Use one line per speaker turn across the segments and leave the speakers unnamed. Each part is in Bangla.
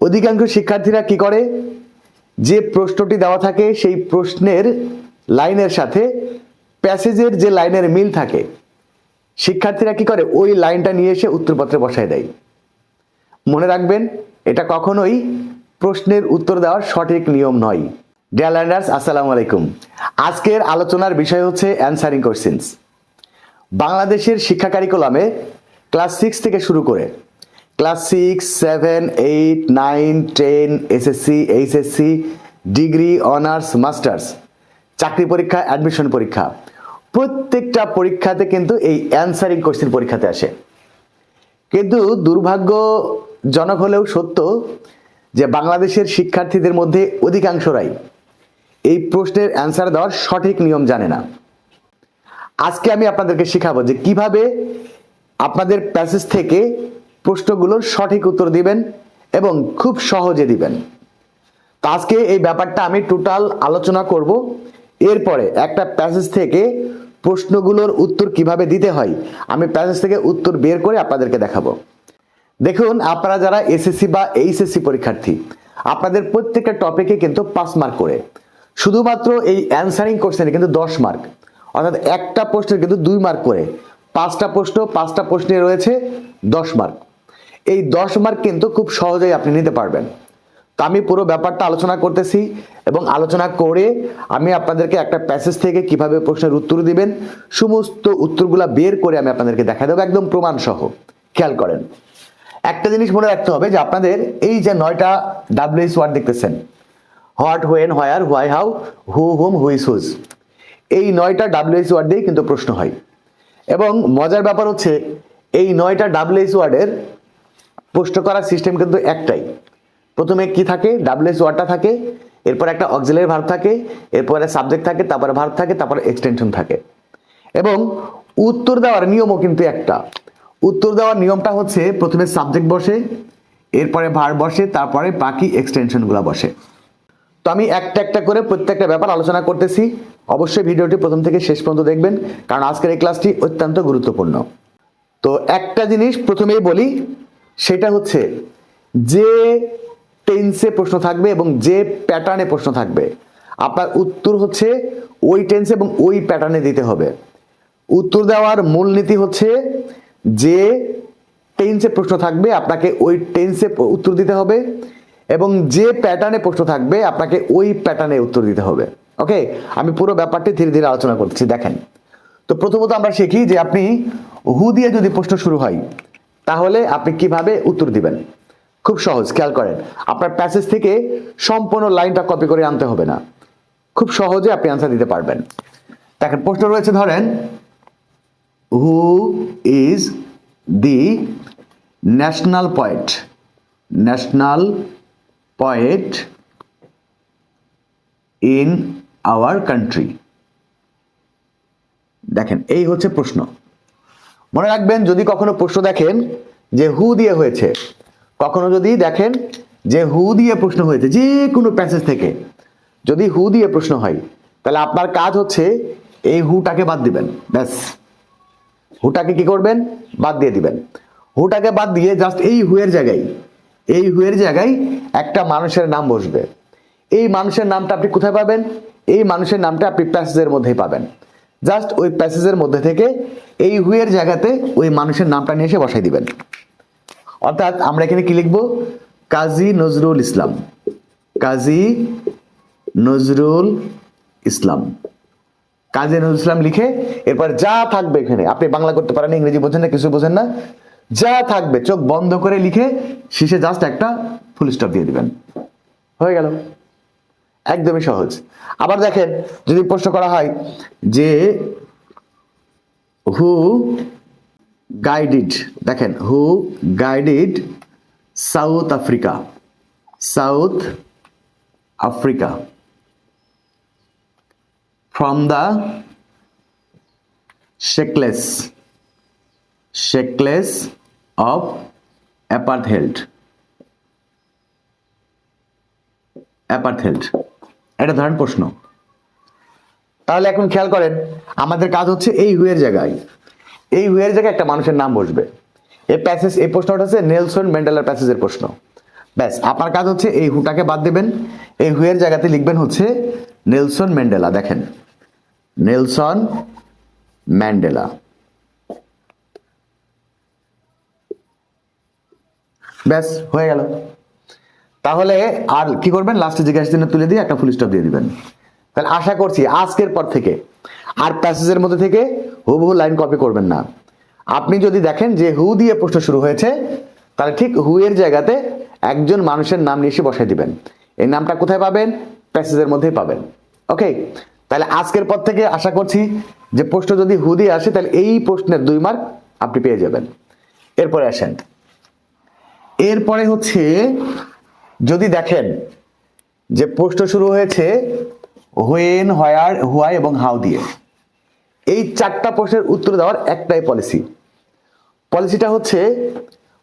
অধিকাংশ শিক্ষার্থীরা কি করে? যে প্রশ্নটি দেওয়া থাকে, সেই প্রশ্নের লাইনের সাথে প্যাসেজের যে লাইনের মিল থাকে, শিক্ষার্থীরা কি করে? ওই লাইনটা নিয়ে এসে উত্তরপত্রে বসায় দেয়। মনে রাখবেন, এটা কখনোই প্রশ্নের উত্তর দেওয়ার সঠিক নিয়ম নয়। ডিয়ার লার্নার্স আসসালামু আলাইকুম। আজকের আলোচনার বিষয় হচ্ছে অ্যান্সারিং কোশ্চেন্স বাংলাদেশের শিক্ষা কারিকুলামে ক্লাস সিক্স থেকে শুরু করে class six, seven, eight, nine, ten, SSC, HSC, degree, honours, masters. চাকরি পরীক্ষা অ্যাডমিশন পরীক্ষা। প্রত্যেকটা পরীক্ষাতে কিন্তু এই অ্যান্সারিং কোশ্চেন পরীক্ষাতে আসে। কিন্তু দুর্ভাগ্যজনক হলেও সত্য যে বাংলাদেশের শিক্ষার্থীদের মধ্যে অধিকাংশরাই এই প্রশ্নের অ্যান্সার দেওয়ার সঠিক নিয়ম জানে না। আজকে আমি আপনাদেরকে শেখাবো যে কীভাবে আপনাদের প্যাসেজ থেকে প্রশ্নগুলোর সঠিক উত্তর দিবেন এবং খুব সহজে দিবেন। তো আজকে এই ব্যাপারটা আমি টোটাল আলোচনা করব। এরপরে একটা প্যাসেজ থেকে প্রশ্নগুলোর উত্তর কীভাবে দিতে হয়, আমি প্যাসেজ থেকে উত্তর বের করে আপনাদেরকে দেখাবো। দেখুন, আপনারা যারা এসএসসি বা এইচএসসি পরীক্ষার্থী, আপনাদের প্রত্যেকটা টপিকে কিন্তু পাঁচ মার্ক করে। শুধুমাত্র এই অ্যান্সারিং কোশ্চেনে কিন্তু দশ মার্ক অর্থাৎ একটা প্রশ্নের কিন্তু দুই মার্ক করে। পাঁচটা প্রশ্ন, পাঁচটা প্রশ্নে রয়েছে দশ মার্ক এই দশ মার্ক কিন্তু খুব সহজেই আপনি নিতে পারবেন। তো আমি পুরো ব্যাপারটা আলোচনা করতেছি এবং আলোচনা করে আমি আপনাদেরকে একটা প্যাসেজ থেকে কীভাবে প্রশ্নের উত্তর দিবেন, সমস্ত উত্তরগুলা বের করে আমি আপনাদেরকে দেখা দেবো, একদম প্রমাণ সহ খেয়াল করেন। একটা জিনিস মনে রাখতে হবে যে আপনাদের এই যে নয়টা ডাব্লিউএস ওয়ার্ড দেখতেছেন what when where why how who whom which whose এই নয়টা ডাব্লিউএস ওয়ার্ড দিয়েই কিন্তু প্রশ্ন হয়। এবং মজার ব্যাপার হচ্ছে, এই নয়টা ডাব্লিউএস ওয়ার্ডের প্রশ্ন করার সিস্টেম কিন্তু একটাই। প্রথমে কি থাকে? ডাব্লিউএস ওয়ার্ডটা থাকে, এরপর একটা অক্সিলারি ভার্ব থাকে, এরপরে সাবজেক্ট থাকে, তারপরে ভার্ব থাকে, তারপরে এক্সটেনশন থাকে। এবং উত্তর দেওয়ার নিয়মও কিন্তু একটা। উত্তর দেওয়ার নিয়মটা হচ্ছে প্রথমে সাবজেক্ট বসে, এরপরে ভার বসে, তারপরে বাকি এক্সটেনশনগুলো বসে। তো আমি একটা একটা করে প্রত্যেকটা ব্যাপার আলোচনা করতেছি। অবশ্যই ভিডিওটি প্রথম থেকে শেষ পর্যন্ত দেখবেন, কারণ আজকের এই ক্লাসটি অত্যন্ত গুরুত্বপূর্ণ। তো একটা জিনিস প্রথমেই বলি সেটা হচ্ছে যে টেন্সে প্রশ্ন থাকবে এবং যে প্যাটার্নে প্রশ্ন থাকবে। আপনার উত্তর হচ্ছে ওই টেন্সে এবং ওই প্যাটার্নে দিতে হবে। উত্তর দেওয়ার মূলনীতি হচ্ছে যে টেন্সে প্রশ্ন থাকবে, আপনাকে ওই টেন্সে উত্তর দিতে হবে এবং যে প্যাটার্নে প্রশ্ন থাকবে, আপনাকে ওই প্যাটার্নে উত্তর দিতে হবে। ওকে আমি পুরো ব্যাপারটি ধীরে ধীরে আলোচনা করছি, দেখেন। তো প্রথমত আমরা শিখি যে আপনি হু দিয়ে যদি প্রশ্ন শুরু হয় তাহলে আপনি কীভাবে উত্তর দিবেন? খুব সহজ, খেয়াল করেন। আপনার প্যাসেজ থেকে সম্পূর্ণ লাইনটা কপি করে আনতে হবে না। খুব সহজে আপনি আনসার দিতে পারবেন। দেখেন, প্রশ্ন রয়েছে, ধরেন who is the national poet national poet in our country দেখেন, এই হচ্ছে প্রশ্ন। মনে রাখবেন, যদি কখনো প্রশ্ন দেখেন যে হু দিয়ে হয়েছে, কখনো যদি দেখেন যে হু দিয়ে প্রশ্ন হয়েছে, যে কোনো প্যাসেজ থেকে, যদি হু দিয়ে প্রশ্ন হয়, তাহলে আপনার কাজ হচ্ছে এই হুটাকে বাদ দিবেন। ব্যাস। হুটাকে কি করবেন? বাদ দিয়ে দিবেন। হুটাকে বাদ দিয়ে জাস্ট এই হুয়ের জায়গায়, এই হুয়ের জায়গায় একটা মানুষের নাম বসবে। এই মানুষের নামটা আপনি কোথায় পাবেন? এই মানুষের নামটা আপনি প্যাসেজের মধ্যেই পাবেন। জাস্ট ওই প্যাসেজের মধ্যে থেকে এই হুয়ের জায়গাতে ওই মানুষের নামটা নিয়ে এসে বসাই দিবেন। অর্থাৎ আমরা এখানে কি লিখব? কাজী নজরুল ইসলাম। কাজী নজরুল ইসলাম। কাজী নজরুল ইসলাম লিখে এরপর যা থাকবে এখানে, আপনি বাংলা করতে পারেন, ইংরেজি বোঝেন না, কিছু বোঝেন না, যা থাকবে, চোখ বন্ধ করে লিখে শেষে জাস্ট একটা ফুল স্টপ দিয়ে দিবেন। হয়ে গেল। একদমই সহজ। আবার দেখেন, যদি প্রশ্ন করা হয় যে হু গাইডেড দেখেন who guided South Africa South Africa from the shackles shackles of apartheid apartheid এটা ধরেন প্রশ্ন। তাহলে এখন খেয়াল করেন, আমাদের কাজ হচ্ছে এই হুয়ের জায়গায়। এই হুয়ের জায়গায় একটা মানুষের নাম বসবে। এই প্যাসেজ এই প্রশ্নটা হচ্ছে নেলসন ম্যান্ডেলার প্যাসেজের প্রশ্ন। ব্যাস, আপনার কাজ হচ্ছে এই হুটাকে বাদ দেবেন। এই হুয়ের জায়গাতে লিখবেন হচ্ছে, নেলসন ম্যান্ডেলা, দেখেন। Nelson Mandela. ব্যাস, হয়ে গেল। তাহলে আর কি করবেন? লাস্টে জিজ্ঞাসা চিহ্ন তুলে দিয়ে একটা ফুল স্টপ দিয়ে দিবেন। তাহলে আশা করছি আজকের পর থেকে আর প্যাসেজের মধ্যে থেকে হুবহু লাইন কপি করবেন না। আপনি যদি দেখেন যে হু দিয়ে প্রশ্ন শুরু হয়েছে, তাহলে ঠিক হু এর জায়গাতে একজন মানুষের নাম নিয়ে এসে বসাই দিবেন। এই নামটা কোথায় পাবেন? প্যাসেজের মধ্যেই পাবেন। ওকে তাহলে আজকের পর থেকে আশা করছি যে প্রশ্ন যদি হু দিয়ে আসে, তাহলে এই প্রশ্নের দুই মার্ক আপনি পেয়ে যাবেন। এরপরে আসেন। এরপরে হচ্ছে যদি দেখেন যে প্রশ্ন শুরু হয়েছে হোয়েন হয়ার হোয়াই এবং হাউ দিয়ে। এই চারটা প্রশ্নের উত্তর দেওয়ার একটাই পলিসি পলিসিটা হচ্ছে,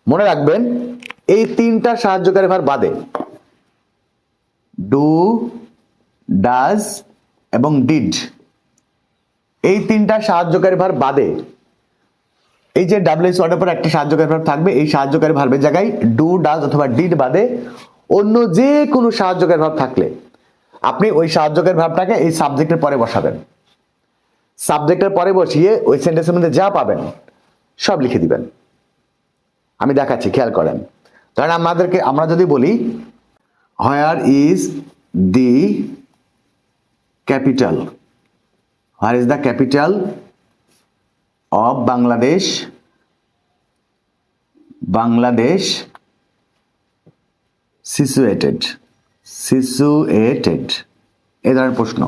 মনে রাখবেন, এই তিনটা সাহায্যকারী ভার বাদে। ডু ডাজ এবং ডিড এই তিনটা সাহায্যকারী ভার বাদে, এই যে ডাব্লিউএস ওয়ার্ডের পর একটা সাহায্যকারী ভার থাকবে, এই সাহায্যকারী ভার্বের জায়গায় ডু ডাজ অথবা ডিড বাদে অন্য যে কোনো সাহায্যকারী ভাব থাকলে আপনি ওই সাহায্যকের ভাবটাকে এই সাবজেক্টের পরে বসাবেন। সাবজেক্টের পরে বসিয়ে ওই সেন্টেন্সের মধ্যে যা পাবেন, সব লিখে দিবেন। আমি দেখাচ্ছি, খেয়াল করেন। ধরেন আমাদেরকে, আমরা যদি বলি where is the capital where is the capital of Bangladesh Bangladesh situated situated এই ধরনের প্রশ্ন।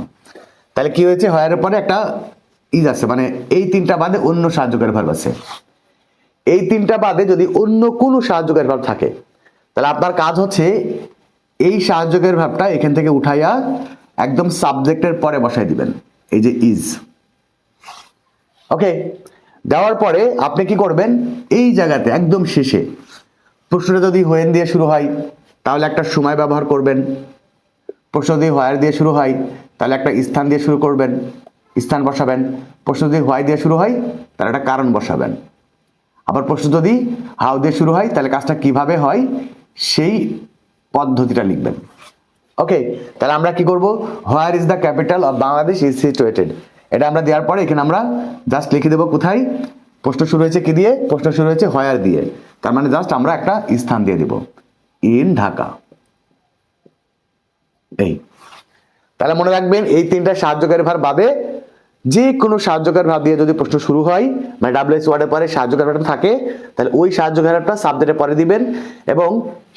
তাহলে কি হয়েছে? হয়ারের পরে একটা ইজ আছে মানে এই তিনটা বাদে অন্য সাহায্যকারী ভার্ব আছে। এই তিনটা বাদে যদি অন্য কোনো সাহায্যকারী ভাব থাকে, তাহলে আপনার কাজ হচ্ছে এই সাহায্যকারী ভাবটা এখান থেকে উঠাইয়া একদম সাবজেক্টের পরে বসাই দিবেন। এই যে ইজ ওকে দেওয়ার পরে আপনি কি করবেন? এই জায়গাতে একদম শেষে প্রশ্নটা যদি হোয়েন দিয়ে শুরু হয় তাহলে একটা সময় ব্যবহার করবেন। প্রশ্ন যদি হোয়ার দিয়ে শুরু হয়, তাহলে একটা স্থান দিয়ে শুরু করবেন, স্থান বসাবেন। প্রশ্ন যদি হোয়াই দিয়ে শুরু হয়, তাহলে একটা কারণ বসাবেন। আবার প্রশ্ন যদি হাউ দিয়ে শুরু হয়, তাহলে কাজটা কীভাবে হয়, সেই পদ্ধতিটা লিখবেন। ওকে তাহলে আমরা কি করব? Where is the capital of Bangladesh is situated এটা আমরা দেওয়ার পরে এখানে আমরা জাস্ট লিখে দেবো কোথায়? প্রশ্ন শুরু হয়েছে কি দিয়ে? প্রশ্ন শুরু হয়েছে হোয়ার দিয়ে। তার মানে জাস্ট আমরা একটা স্থান দিয়ে দেব। ইন ঢাকা। এই। তাহলে মনে রাখবেন, এই তিনটা সাহায্যকারী ভার বাদে যে কোনো সাহায্যকারী ভাব দিয়ে যদি প্রশ্ন শুরু হয় মানে ডাব্লিউএস ওয়ার্ডের পরে সাহায্যকারী ভাবটা থাকে, তাহলে ওই সাহায্যকারী ভাবটা সাবজেক্টের পরে দিবেন এবং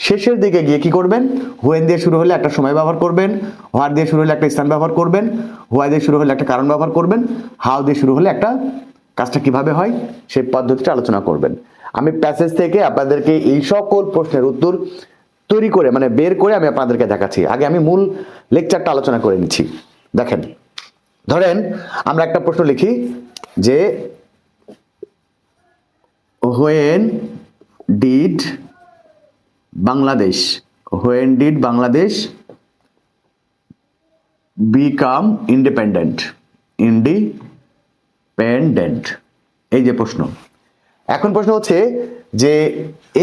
শেষের দিকে গিয়ে কি করবেন? হোয়েন দিয়ে শুরু হলে একটা সময় ব্যবহার করবেন হোয়ার দিয়ে শুরু হলে একটা স্থান ব্যবহার করবেন হোয়াই দিয়ে শুরু হলে একটা কারণ ব্যবহার করবেন হাও দিয়ে শুরু হলে একটা কাজটা কীভাবে হয়, সেই পদ্ধতিটা আলোচনা করবেন। আমি প্যাসেজ থেকে আপনাদেরকে এই সকল প্রশ্নের উত্তর তৈরি করে মানে বের করে আমি আপনাদেরকে দেখাচ্ছি। আগে আমি মূল লেকচারটা আলোচনা করে নিচ্ছি। দেখেন, ধরেন আমরা একটা প্রশ্ন লিখি যে when did Bangladesh when did Bangladesh become independent independent এই যে প্রশ্ন। এখন প্রশ্ন হচ্ছে যে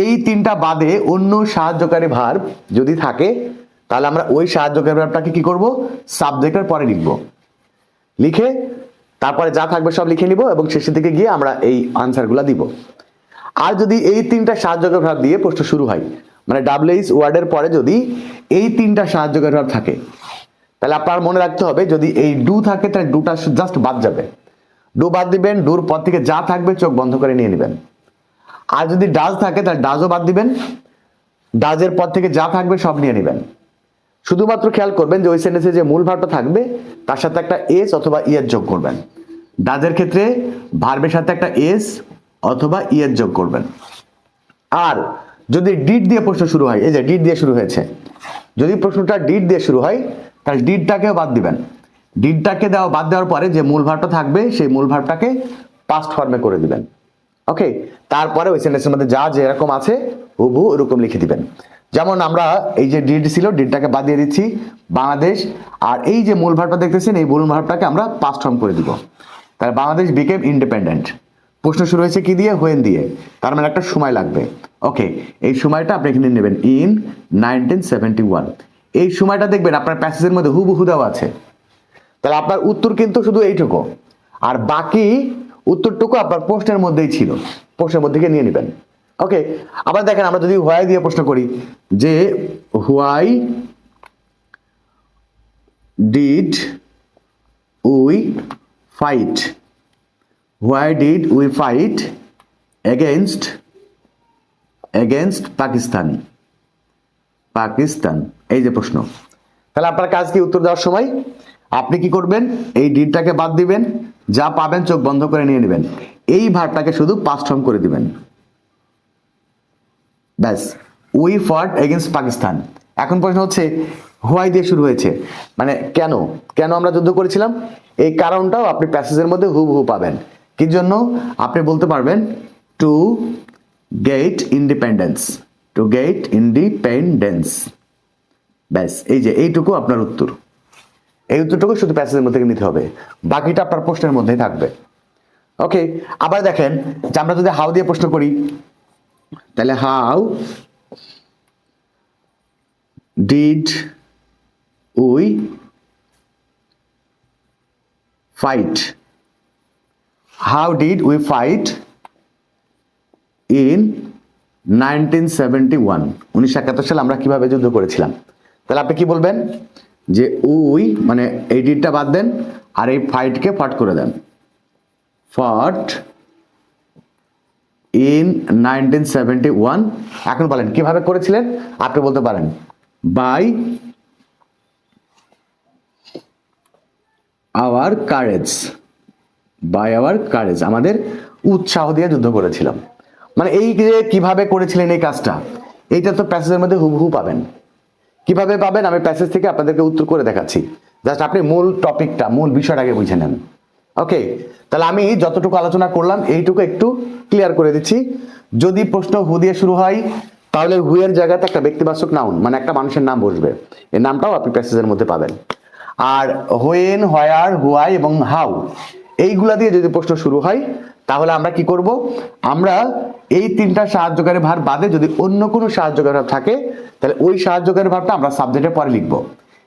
এই তিনটা বাদে অন্য সাহায্যকারী ভার যদি থাকে, তাহলে আমরা ওই সাহায্যকারী ভার্বটাকে কি করব? সাবজেক্টের পরে লিখব। লিখে তারপরে যা থাকবে সব লিখে নিব এবং শেষের দিকে গিয়ে আমরা এই আনসারগুলো দিব। আর যদি এই তিনটা সাহায্যকারী ভাব দিয়ে প্রশ্ন শুরু হয় মানে ডাব্লিউএস ওয়ার্ডের পরে যদি এই তিনটা সাহায্যকারী ভাব থাকে, তাহলে আপনার মনে রাখতে হবে যদি এই ডু থাকে, তাহলে ডুটা জাস্ট বাদ যাবে। ডু বাদ দিবেন, ডুর পর থেকে যা থাকবে চোখ বন্ধ করে নিয়ে নেবেন। আর যদি ডাজ থাকে, তাহলে ডাজও বাদ দিবেন। ডাজের পর থেকে যা থাকবে সব নিয়ে নেবেন। শুধুমাত্র খেয়াল করবেন যে ওই সেন্টেন্সে যে মূল ভার্বটা থাকবে, তার সাথে একটা এস অথবা ইয়ের যোগ করবেন। ডাজের ক্ষেত্রে ভার্বের সাথে একটা এস অথবা ইয়ের যোগ করবেন। আর যদি ডিড দিয়ে প্রশ্ন শুরু হয়, এই যে ডিড দিয়ে শুরু হয়েছে, যদি প্রশ্নটা ডিড দিয়ে শুরু হয়, তাহলে ডিডটাকেও বাদ দিবেন। ডিডটাকে দেওয়া বাদ দেওয়ার পরে যে মূল ভার্বটা থাকবে, সেই মূল ভার্বটাকে পাস্ট ফর্মে করে দিবেন। ওকে তারপরে ওই সেন্টেন্সের মধ্যে যা যেরকম আছে, হুবহু ওরকম লিখে দিবেন। যেমন আমরা এই যে ডিড ছিল ডিডটাকে বাদ দিয়ে দিচ্ছি, বাংলাদেশ। আর এই যে মূল ভার্বটা দেখতেছেন, এই মূল ভার্বটাকে আমরা পাস্ট ফর্ম করে দিব। তাহলে বাংলাদেশ বিকেম ইন্ডিপেন্ডেন্ট প্রশ্ন শুরু হয়েছে কি দিয়ে? হোয়েন দিয়ে। তার মানে একটা সময় লাগবে। ওকে এই সময়টা আপনি এখানে নেবেন। ইন নাইনটিন সেভেন্টি ওয়ান এই সময়টা দেখবেন, আপনার প্যাসেজের মধ্যে হুবহু দেওয়া আছে। তাহলে আপনার উত্তর কিন্তু শুধু এইটুকু। আর বাকি উত্তরটুকু আপনার প্রশ্নের মধ্যেই ছিল। প্রশ্নের মধ্যে নিয়ে নেবেন। ওকে আবার দেখেন আমরা যদি হোয়াই দিয়ে প্রশ্ন করি, যে why did we fight why did we fight against against Pakistan Pakistan এই যে প্রশ্ন। তাহলে আপনার কাজ কি উত্তর দেওয়ার সময়? আপনি কি করবেন? এই ডিডটাকে বাদ দিবেন, যা পাবেন চোখ বন্ধ করে নিয়ে নেবেন। এই ভারটাকে শুধু পাস্ট ফর্ম করে দিবেন। ব্যাস, উই ফাট এগেনস্ট পাকিস্তান। এখন প্রশ্ন হচ্ছে, হোয়াই দিয়ে শুরু হয়েছে? মানে কেন? কেন আমরা যুদ্ধ করেছিলাম? এই কারণটাও আপনি প্যাসেজের মধ্যে হুবহু পাবেন। কি জন্য? আপনি বলতে পারবেন to get independence to get independence ব্যাস, এই যে এইটুকু আপনার উত্তর। এই উত্তরটুকু শুধু প্যাসেজের মধ্যে নিতে হবে। বাকিটা আপনার প্রশ্নের মধ্যেই থাকবে। ওকে আবার দেখেন যে আমরা যদি হাউ দিয়ে প্রশ্ন করি, তাহলে how did we fight how did we fight in nineteen seventy one উনিশশো একাত্তর সালে আমরা কীভাবে যুদ্ধ করেছিলাম? তাহলে আপনি কি বলবেন? যে উই মানে এই ডিডটা বাদ দেন, আর এই ফাইটকে ফাট করে দেন। ফাট ইন ওয়ান। এখন বলেন, কীভাবে করেছিলেন? আপনি বলতে পারেন। By our courage. By our courage. আমাদের উৎসাহ দিয়ে যুদ্ধ করেছিলাম। মানে এই যে কীভাবে করেছিলেন এই কাজটা, এইটা তো প্যাসেজের মধ্যে হুবহু পাবেন। কীভাবে পাবেন? আমি প্যাসেজ থেকে আপনাদেরকে উত্তর করে দেখাচ্ছি। জাস্ট আপনি মূল টপিকটা মূল বিষয়টাকে বুঝে নেন। ওকে তাহলে আমি যতটুকু আলোচনা করলাম, এইটুকু একটু ক্লিয়ার করে দিচ্ছি। যদি প্রশ্ন হু দিয়ে শুরু হয়, তাহলে হু এর জায়গাতে একটা ব্যক্তিবাচক নাউন মানে একটা মানুষের নাম বসবে। এই নামটাও আপনি প্যাসেজের মধ্যে পাবেন। আর হোয়েন, হোয়ার, হুয়াই এবং হাউ এইগুলা দিয়ে যদি প্রশ্ন শুরু হয়, তাহলে আমরা কি করব? আমরা এই তিনটা সাহায্যকারী ভার বাদে যদি অন্য কোনো সাহায্যকারী ভাব থাকে, তাহলে ওই সাহায্যকারী ভাবটা আমরা সাবজেক্টের পরে লিখব।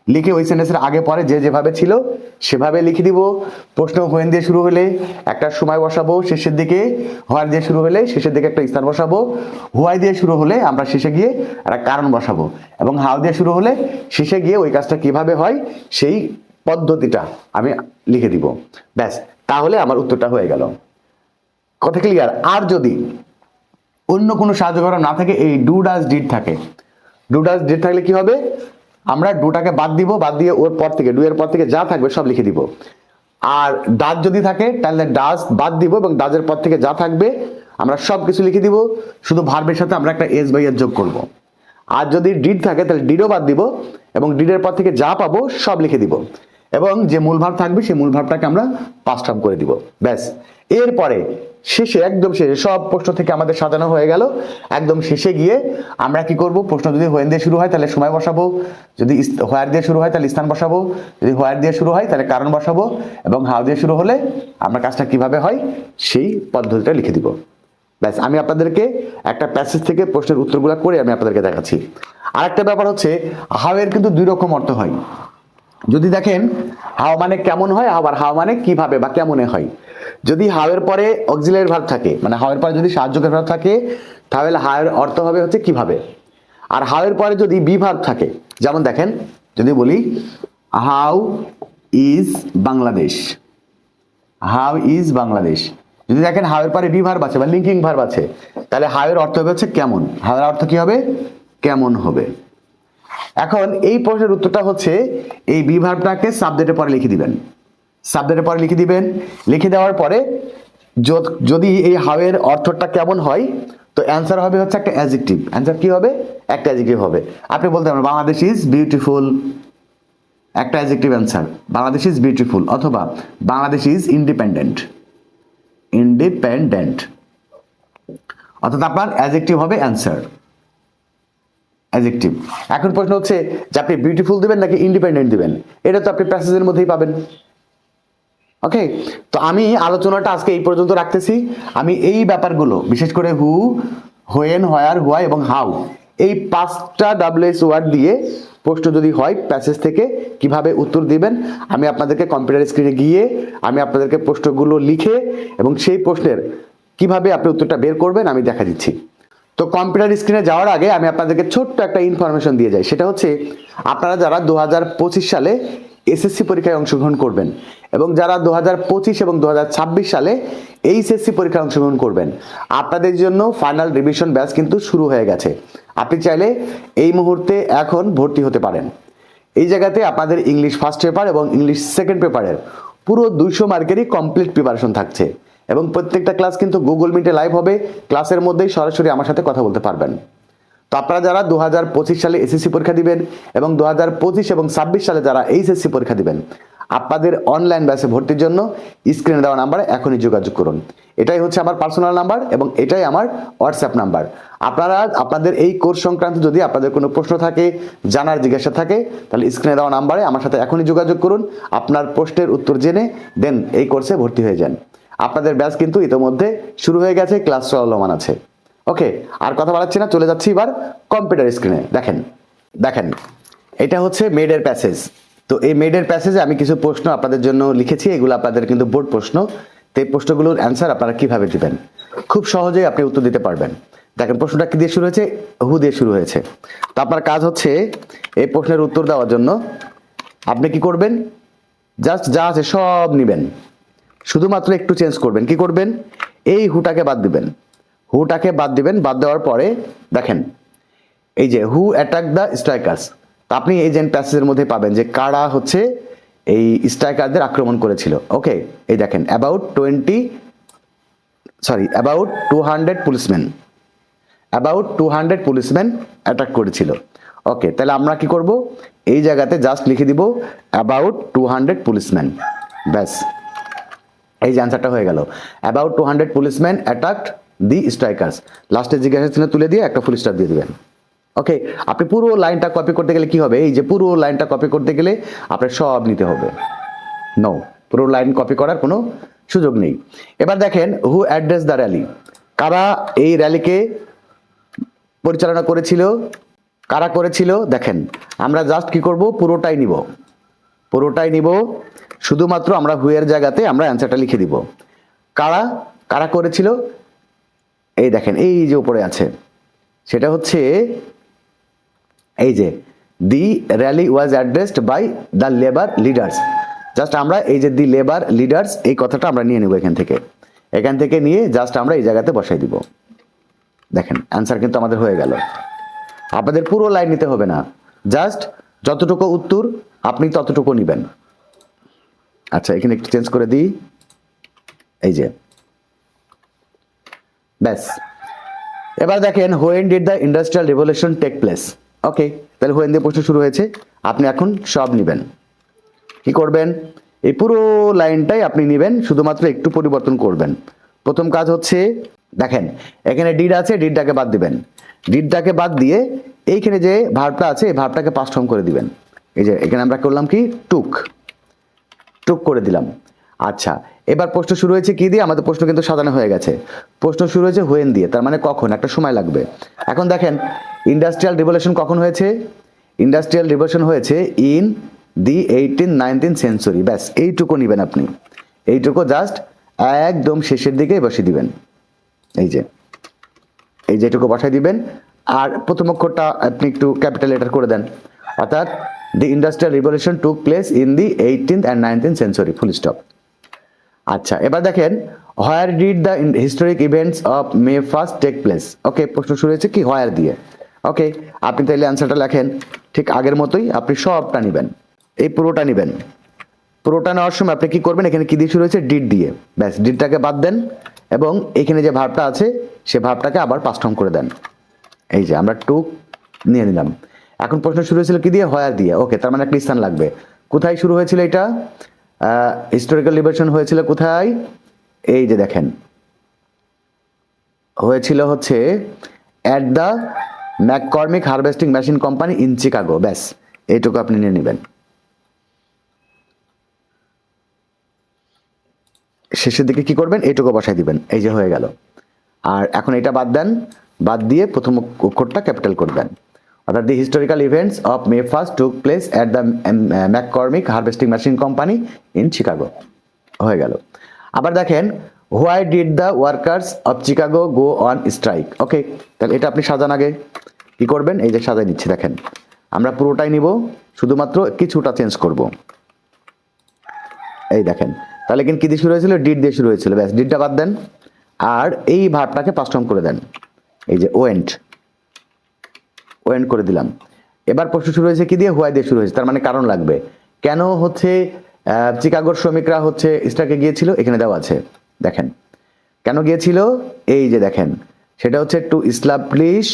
লিখে ওই সেন্টেন্সের আগে পরে যে যেভাবে ছিল, সেভাবে লিখে দিব। প্রশ্ন হোয়েন দিয়ে শুরু হলে একটা সময় বসাবো শেষের দিকে হোয়ার দিয়ে শুরু হলে শেষের দিকে একটা স্থান বসাবো হোয়াই দিয়ে শুরু হলে আমরা শেষে গিয়ে একটা কারণ বসাবো, এবং হাউ দিয়ে শুরু হলে শেষে গিয়ে ওই কাজটা কীভাবে হয়, সেই পদ্ধতিটা আমি লিখে দিব। ব্যাস তাহলে আমার উত্তরটা হয়ে গেল। কথা ক্লিয়ার আর যদি অন্য কোনো সাহায্য করা না থাকে, এই ডু ডাস ডিড থাকে। ডু ডাস ডিড থাকলে কি হবে? আমরা ডুটাকে বাদ দিব, বাদ দিয়ে ওর পর থেকে ডু এর পর থেকে যা থাকবে সব লিখে দিব। আর ডাজ যদি থাকে, তাহলে ডাজ বাদ দিব এবং ডাজের পর থেকে যা থাকবে, আমরা সব কিছু লিখে দিব। শুধু ভার্বের সাথে আমরা একটা এস বাই এর যোগ করব। আর যদি ডিড থাকে, তাহলে ডিডও বাদ দিব এবং ডিডের পর থেকে যা পাবো, সব লিখে দিব। এবং যে মূল ভাব থাকবে সেই মূল ভাবটাকে আমরা পাস্ট ফর্ম করে দিব। ব্যাস। এরপরে শেষে, একদম শেষে, সব প্রশ্ন থেকে আমাদের সাজানো হয়ে গেল। একদম শেষে গিয়ে আমরা কি করব? প্রশ্ন যদি হোয়েন দিয়ে শুরু হয়, তাহলে সময় বসাবো। যদি হোয়ার দিয়ে শুরু হয়, তাহলে স্থান বসাবো। যদি হোয়ার দিয়ে শুরু হয়, তাহলে কারণ বসাবো। এবং হাউ দিয়ে শুরু হলে আমরা কাজটা কীভাবে হয়, সেই পদ্ধতিটা লিখে দিব। ব্যাস, আমি আপনাদেরকে একটা প্যাসেজ থেকে প্রশ্নের উত্তরগুলো করে আমি আপনাদেরকে দেখাচ্ছি। আরেকটা ব্যাপার হচ্ছে হাউ এর কিন্তু দুই রকম অর্থ হয়। যদি দেখেন, হাও মানে কেমন হয় আবার হাও মানে কীভাবে বা কেমনে হয়? যদি হাওয়ের পরে অক্সিলারি ভার্ব থাকে মানে হাওয়ের পরে যদি সাহায্যকের ভার্ব থাকে, তাহলে হাওয়ের অর্থ হবে হচ্ছে কীভাবে? আর হাওয়ের পরে যদি বি ভার্ব থাকে, যেমন দেখেন, যদি বলি how is Bangladesh. How is Bangladesh. যদি দেখেন হাওয়ের পরে বি ভার্ব আছে বা লিঙ্কিং ভার্ব আছে, তাহলে হাওয়ের অর্থ হবে হচ্ছে কেমন? হাওয়ের অর্থ কি হবে? কেমন হবে। এখন এই প্রশ্নের উত্তরটা হচ্ছে, এই বিভাগটাকে সাবজেক্টের পরে লিখে দিবেন। সাবজেক্টের পরে লিখে দিবেন। লিখে দেওয়ার পরে যদ- এই হাওয়ের অর্থটা কেমন হয়, তো অ্যান্সার হবে হচ্ছে একটা অ্যাজেক্টিভ অ্যান্সার কি হবে? একটা অ্যাজেক্টিভ হবে। আপনি বলতে পারেন, বাংলাদেশ ইজ বিউটিফুল একটা adjective answer Bangladesh is beautiful অথবা, বাংলাদেশ ইজ ইন্ডিপেন্ডেন্ট ইন্ডিপেন্ডেন্ট অর্থাৎ আপনার অ্যাজেক্টিভ হবে অ্যান্সার অ্যাজেক্টিভ এখন প্রশ্ন হচ্ছে, যে আপনি বিউটিফুল দিবেন নাকি ইন্ডিপেন্ডেন্ট দিবেন? এটা তো আপনি প্যাসেজের মধ্যেই পাবেন। ওকে তো আমি আলোচনাটা আজকে এই পর্যন্ত রাখতেছি। আমি এই ব্যাপারগুলো, বিশেষ করে হু হোয়েন হোয়ার হোয়াই এবং হাউ এই পাঁচটা ডাব্লিউএস ওয়ার্ড দিয়ে প্রশ্ন যদি হয় প্যাসেজ থেকে, কীভাবে উত্তর দিবেন, আমি আপনাদেরকে কম্পিউটার স্ক্রিনে গিয়ে, আমি আপনাদেরকে প্রশ্নগুলো লিখে এবং সেই প্রশ্নের কীভাবে আপনি উত্তরটা বের করবেন, আমি দেখা দিচ্ছি। তো কম্পিউটার স্ক্রিনে যাওয়ার আগে আমি আপনাদেরকে ছোট্ট একটা ইনফরমেশন দিয়ে যাই। সেটা হচ্ছে, আপনারা যারা দু হাজার পঁচিশ সালে এসএসসি পরীক্ষায় অংশগ্রহণ করবেন এবং যারা দু হাজার পঁচিশ এবং দু হাজার ছাব্বিশ সালে এইচএসসি পরীক্ষায় অংশগ্রহণ করবেন, আপনাদের জন্য ফাইনাল রিভিশন ব্যাচ কিন্তু শুরু হয়ে গেছে। আপনি চাইলে এই মুহূর্তে এখন ভর্তি হতে পারেন। এই জায়গাতে আপনাদের ইংলিশ ফার্স্ট পেপার এবং ইংলিশ সেকেন্ড পেপারের পুরো দুইশো মার্কেরই কমপ্লিট প্রিপারেশন থাকছে। এবং প্রত্যেকটা ক্লাস কিন্তু গুগল মিটে লাইভ হবে। ক্লাসের মধ্যেই সরাসরি আমার সাথে কথা বলতে পারবেন। তো আপনারা যারা দু হাজার পঁচিশ সালে এসএসসি পরীক্ষা দিবেন এবং দু হাজার পঁচিশ এবং ছাব্বিশ সালে যারা এইচএসসি পরীক্ষা দিবেন, আপনাদের অনলাইন ব্যাচে ভর্তির জন্য স্ক্রিনে দেওয়া নাম্বারে এখনই যোগাযোগ করুন। এটাই হচ্ছে আমার পার্সোনাল নাম্বার এবং এটাই আমার হোয়াটসঅ্যাপ নাম্বার আপনারা, আপনাদের এই কোর্স সংক্রান্ত যদি আপনাদের কোনো প্রশ্ন থাকে, জানার জিজ্ঞাসা থাকে, তাহলে স্ক্রিনে দেওয়া নাম্বারে আমার সাথে এখনই যোগাযোগ করুন। আপনার প্রশ্নের উত্তর জেনে দেন এই কোর্সে ভর্তি হয়ে যান। আপনাদের ব্যাচ কিন্তু ইতোমধ্যে শুরু হয়ে গেছে, ক্লাস চলমান আছে। ওকে, আর কথা বাড়াচ্ছি না, চলে যাচ্ছি এবার কম্পিউটার স্ক্রিনে। দেখেন দেখেন, এটা হচ্ছে মেডের প্যাসেজ। তো এই মেডের প্যাসেজে আমি কিছু প্রশ্ন আপনাদের জন্য লিখেছি, এগুলো আপনাদের কিন্তু বোর্ড প্রশ্ন। তো এই প্রশ্নগুলোর অ্যান্সার আপনারা কীভাবে দিবেন? খুব সহজেই আপনি উত্তর দিতে পারবেন। দেখেন, প্রশ্নটা কি দিয়ে শুরু হয়েছে? হু দিয়ে শুরু হয়েছে। তো আপনার কাজ হচ্ছে এই প্রশ্নের উত্তর দেওয়ার জন্য আপনি কি করবেন? জাস্ট যা আছে সব নিবেন। শুধুমাত্র একটু চেঞ্জ করবেন। কি করবেন? এই হুটাকে বাদ দিবেন। হুটাকে বাদ দিবেন, বাদ দেওয়ার পরে দেখেন, এই যে হু অ্যাটাক দ্য স্ট্রাইকার্স আপনি এই প্যাসেজের মধ্যে পাবেন যে কারা হচ্ছে এই স্ট্রাইকারদের আক্রমণ করেছিল। ওকে এই দেখেন about twenty sorry about two hundred policeman about two hundred policeman attack করেছিল। ওকে তাহলে আমরা কি করব? এই জায়গাতে জাস্ট লিখে দিব অ্যাবাউট টু হান্ড্রেড পুলিশম্যান ব্যাস। এই যে অ্যান্সারটা হয়ে গেল। About two hundred policeman attacked the strikers লাস্টে জিজ্ঞাসা চিহ্ন তুলে দিয়ে একটা ফুল স্টার দিয়ে দিবেন। ওকে আপনি পুরো লাইনটা কপি করতে গেলে কি হবে? এই যে পুরো লাইনটা কপি করতে গেলে আপনার সব নিতে হবে। নো পুরো লাইন কপি করার কোনো সুযোগ নেই। এবার দেখেন হু অ্যাড্রেস দ্য র্যালি কারা এই র্যালিকে পরিচালনা করেছিল? কারা করেছিল? দেখেন, আমরা জাস্ট কি করব? পুরোটাই নিব। পুরোটাই নিব। শুধুমাত্র আমরা হুয়ের জায়গাতে আমরা অ্যান্সারটা লিখে দিব। কারা? কারা করেছিল? এই দেখেন, এই যে উপরে আছে। সেটা হচ্ছে, এই যে the rally was addressed by the labour leaders just আমরা এই যে দি লেবার লিডার্স এই কথাটা আমরা নিয়ে নেব এখান থেকে। এখান থেকে নিয়ে জাস্ট আমরা এই জায়গাতে বসাই দিব। দেখেন অ্যান্সার কিন্তু আমাদের হয়ে গেল। আপনাদের পুরো লাইন নিতে হবে না। জাস্ট যতটুকু উত্তর, আপনি ততটুকু নেবেন। আচ্ছা এখানে একটু চেঞ্জ করে দিই। এই যে। ব্যাস। এবার দেখেন when did the industrial revolution take place okay তাহলে হোয়েন দিয়ে প্রশ্ন শুরু হয়েছে। আপনি এখন সব নেবেন। কি করবেন? এই পুরো লাইনটাই আপনি নেবেন, শুধুমাত্র একটু পরিবর্তন করবেন। প্রথম কাজ হচ্ছে, দেখেন, এখানে ডিড আছে ডিডটাকে বাদ দিবেন। ডিডটাকে বাদ দিয়ে এইখানে যে ভার্বটা আছে, এই ভার্বটাকে পাস্ট ফর্ম করে দিবেন। এই যে, এখানে আমরা করলাম কি? টুক টুক করে দিলাম। আচ্ছা এবার প্রশ্ন শুরু হয়েছে কি দিয়ে? আমাদের প্রশ্ন কিন্তু সাজানো হয়ে গেছে। প্রশ্ন শুরু হয়েছে হোয়েন দিয়ে, তার মানে কখন, একটা সময় লাগবে। এখন দেখেন ইন্ডাস্ট্রিয়াল রিভলিউশন কখন হয়েছে? ইন্ডাস্ট্রিয়াল রিভলিউশন হয়েছে in the eighteen nineteen century ব্যাস, এইটুকু নেবেন আপনি। এইটুকু জাস্ট একদম শেষের দিকে বসিয়ে দিবেন। এই যে, এই যেটুকু বসাই দিবেন। আর প্রথম অক্ষরটা আপনি একটু ক্যাপিটাল লেটার করে দেন। অর্থাৎ the industrial revolution took place in the eighteenth and nineteen century full stop আচ্ছা এবার দেখেন where did the historic events of May first take place okay প্রশ্ন শুরু হয়েছে কি? হোয়ার দিয়ে? ওকে আপনি তাইলে অ্যান্সারটা লেখেন। ঠিক আগের মতোই আপনি সবটা নেবেন। এই পুরোটা নেবেন। পুরোটা নেওয়ার সময় আপনি কি করবেন? এখানে কি দিয়ে শুরু হয়েছে? ডিড দিয়ে। ব্যাস ডিডটাকে বাদ দেন এবং এখানে যে ভাবটা আছে, সে ভাবটাকে আবার পাস্টম করে দেন। এই যে আমরা টুক নিয়ে নিলাম। এখন প্রশ্ন শুরু হয়েছিল, কি দিয়ে? হয়ার দিয়ে। ওকে তার মানে একটা স্থান লাগবে। কোথায় শুরু হয়েছিল এটা? হিস্টোরিক্যাল লিবারেশন হয়েছিল কোথায়? এই যে দেখেন। হয়েছিল হচ্ছে at the McCormick harvesting machine company in Chicago ব্যাস, এইটুকু আপনি নিয়ে নেবেন। শেষের দিকে কি করবেন? এইটুকু বসাই দিবেন। এই যে হয়ে গেল। আর এখন এটা বাদ দেন। বাদ দিয়ে প্রথম অক্ষরটা ক্যাপিটাল করে দেন। অর্থাৎ the historical events of May first took place at the McCormick harvesting machine company in Chicago হয়ে গেল। আবার দেখেন why did the workers of Chicago go on strike okay তাহলে এটা আপনি সাজান আগে। কি করবেন? এই যে সাজাই দিচ্ছি, দেখেন। আমরা পুরোটাই নিব, শুধুমাত্র কিছুটা চেঞ্জ করব। এই দেখেন, তাহলে কিন্তু কি দিয়ে শুরু হয়েছিল? ডিড দিয়ে শুরু হয়েছিল। ব্যাস ডিডটা বাদ দেন। আর এই ভাবটাকে পাস্টম করে দেন। এই যে ওয়েন্ট ওয়েন্ট করে দিলাম। এবার প্রশ্ন শুরু হয়েছে, কি দিয়ে হোয়াই দিয়ে শুরু হয়েছে? তার মানে কারণ লাগবে। কেন হচ্ছে চিকাগোর শ্রমিকরা হচ্ছে স্টাকে গিয়েছিল? এখানে দেওয়া আছে। দেখেন। কেন গিয়েছিল? এই যে দেখেন। সেটা হচ্ছে to establish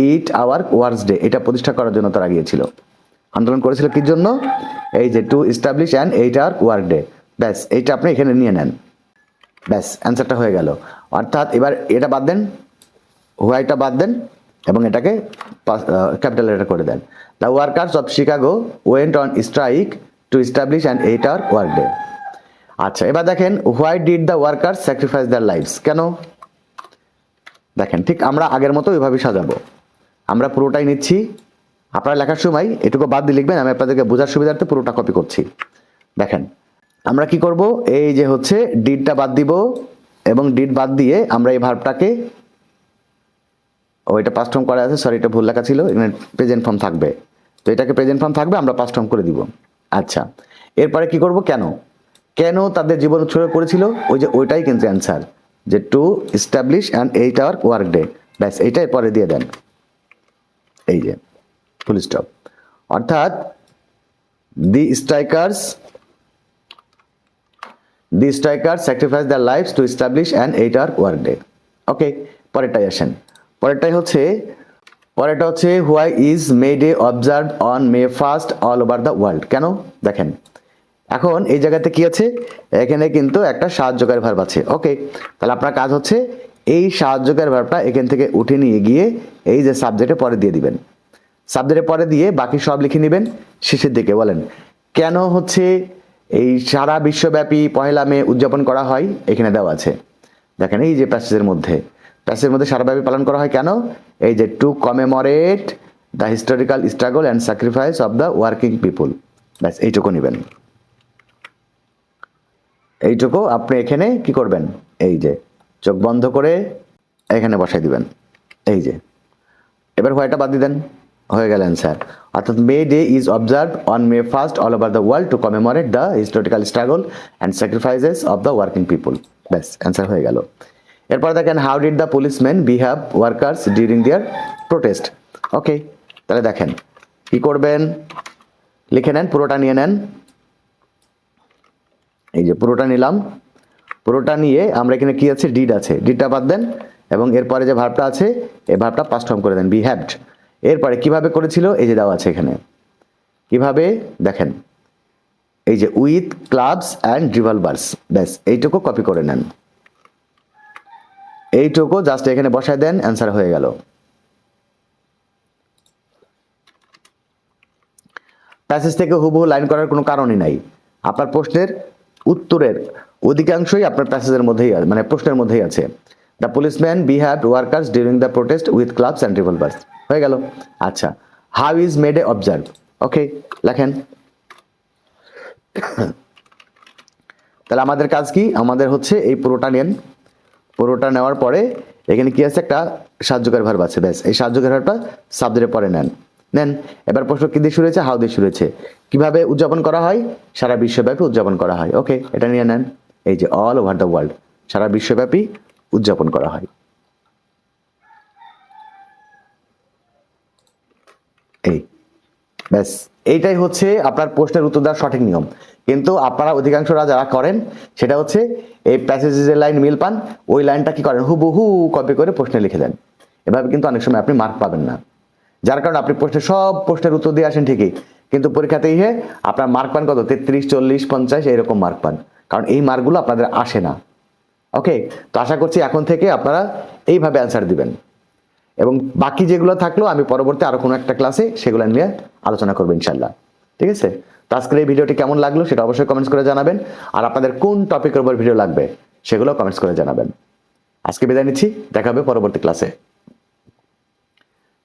eight hour work day এটা প্রতিষ্ঠা করার জন্য তারা গিয়েছিল। আন্দোলন করেছিল কি জন্য? এই যে to establish and eight hour work day ব্যাস, এইটা আপনি এখানে নিয়ে নেন। ব্যাস অ্যান্সারটা হয়ে গেল। অর্থাৎ এবার এটা বাদ দেন। হোয়াইটটা বাদ দেন। এবং এটাকে ক্যাপিটাল লেটার করে দেন। The workers of Chicago went on strike to establish and eight hour work day আচ্ছা এবার দেখেন why did the workers sacrifice their lives কেন? দেখেন, ঠিক আমরা আগের মতো ওইভাবে সাজাবো। আমরা পুরোটাই নিচ্ছি। আপনারা লেখার সময় এটুকু বাদ দিয়ে লিখবেন, আমি আপনাদেরকে বোঝার সুবিধার্থে পুরোটা কপি করছি। দেখেন, আমরা কি করব? এই যে হচ্ছে ডিডটা বাদ দিব এবং ডিড বাদ দিয়ে আমরা এই ভার্বটাকে ও, এটা পাস্ট ফর্ম করা আছে সরি এটা ভুল লেখা ছিল, এখানে প্রেজেন্ট ফর্ম থাকবে। তো এটাকে প্রেজেন্ট ফর্ম থাকবে, আমরা পাস্ট ফর্ম করে দিব। আচ্ছা এরপরে কি করব? কেন? কেন তাদের জীবন উৎসর্গ করেছিল? ওই যে ওইটাই কিন্তু অ্যান্সার যে to establish and eight hour work day ব্যাস, এইটাই পরে দিয়ে দেন। এই যে ফুল স্টপ অর্থাৎ the strikers the striker sacrifice their lives to establish and eight hour work day okay পরেরটাই আসেন। পরেরটাই হচ্ছে, পরেরটা হচ্ছে why is May Day observe on May first all over the world কেন? দেখেন, এখন এই জায়গাতে কি আছে? এখানে কিন্তু একটা সাহায্যকারী ভার্ব আছে। ওকে তাহলে আপনার কাজ হচ্ছে, এই সাহায্যকারী ভার্বটা এখান থেকে উঠে নিয়ে গিয়ে এই যে সাবজেক্টে পরে দিয়ে দিবেন। সাবজেক্টে পরে দিয়ে বাকি সব লিখে নেবেন, শেষের দিকে বলেন। কেন হচ্ছে এই সারা বিশ্বব্যাপী পহেলা মে উদযাপন করা হয়? এখানে দেওয়া আছে। দেখেন এই যে প্যাসেজের মধ্যে। প্যাসেজের মধ্যে সারাব্যাপী পালন করা হয় কেন? এই যে to commemorate the historical struggle and sacrifice of the working people ব্যাস, এইটুকু নেবেন। এইটুকু আপনি এখানে কি করবেন? এই যে, চোখ বন্ধ করে এখানে বসাই দিবেন। এই যে, এবার হোয়াইটটা বাদ দিয়ে দেন। হয়ে গেল অ্যান্সার অর্থাৎ May Day is observe on May first all over the world to commemorate the historical struggle and sacrifices of the working people ব্যাস অ্যান্সার হয়ে গেল। এরপর দেখেন how did the policeman behave workers during their protest okay তাহলে দেখেন, কি করবেন? লিখে নেন, পুরোটা নিয়ে নেন। এই যে পুরোটা নিলাম। পুরোটা নিয়ে আমরা এখানে কি আছে? ডিড আছে। ডিডটা বাদ দেন এবং এরপরে যে ভাবটা আছে, এই ভাবটা পাস্ট করে দেন বিহ্যাভড এরপরে কীভাবে করেছিল? এই যে দেওয়া আছে এখানে। কীভাবে? দেখেন, এই যে উইথ ক্লাবস অ্যান্ড রিভলভার্স ব্যাস, এইটুকু কপি করে নেন। এইটুকু জাস্ট এখানে বসায় দেন অ্যান্সার হয়ে গেল। প্যাসেজ থেকে হুবহু লাইন করার কোনো কারণই নাই। আপনার প্রশ্নের উত্তরের অধিকাংশই আপনার প্যাসেজের মধ্যেই মানে প্রশ্নের মধ্যেই আছে। The policeman be behave workers during the protest with clubs and revolvers হয়ে গেল। আচ্ছা how is made a observe okay লেখেন। তাহলে আমাদের কাজ কি? আমাদের হচ্ছে এই পুরোটা নেন পুরোটা নেওয়ার পরে এখানে কি আছে? একটা সাহায্যকারী ভার্ব আছে, ব্যাস। এই সাহায্যকারী ভার্বটা সাবজেক্টের পরে নেন। নেন, এবার প্রশ্ন কী দিয়ে শুরু হয়েছে? হাউ দিয়ে শুরু হয়েছে। কীভাবে উদযাপন করা হয়? সারা বিশ্বব্যাপী উদযাপন করা হয়। ওকে, এটা নিয়ে নেন। এই যে অল ওভার দ্য ওয়ার্ল্ড সারা বিশ্বব্যাপী উদযাপন করা হয়। ব্যাস, এইটাই হচ্ছে আপনার প্রশ্নের উত্তর দেওয়ার সঠিক নিয়ম। কিন্তু আপনারা অধিকাংশরা যারা করেন, সেটা হচ্ছে এই প্যাসেজের লাইন মিল পান, ওই লাইনটা কি করেন? হুবহু কপি করে প্রশ্নে লিখে দেন। এভাবে কিন্তু অনেক সময় আপনি মার্ক পাবেন না। যার কারণে আপনি প্রশ্নের সব প্রশ্নের উত্তর দিয়ে আসেন ঠিকই। কিন্তু পরীক্ষাতেই ইহে আপনার মার্ক পান কত? তেত্রিশ, চল্লিশ, পঞ্চাশ এরকম মার্ক পান। কারণ এই মার্কগুলো আপনাদের আসে না। ওকে তো আশা করছি এখন থেকে আপনারা এইভাবে অ্যান্সার দিবেন। এবং বাকি যেগুলো থাকল আমি পরবর্তী আরও কোনো একটা ক্লাসে সেগুলো নিয়ে আলোচনা করব ইনশাল্লাহ ঠিক আছে? তো আজকের এই ভিডিওটি কেমন লাগল সেটা অবশ্যই কমেন্টস করে জানাবেন। আর আপনাদের কোন টপিকের উপর ভিডিও লাগবে সেগুলো কমেন্টস করে জানাবেন। আজকে বিদায় নিচ্ছি, দেখা হবে পরবর্তী ক্লাসে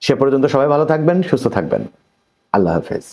সে পর্যন্ত সবাই ভালো থাকবেন, সুস্থ থাকবেন। আল্লাহ হাফেজ।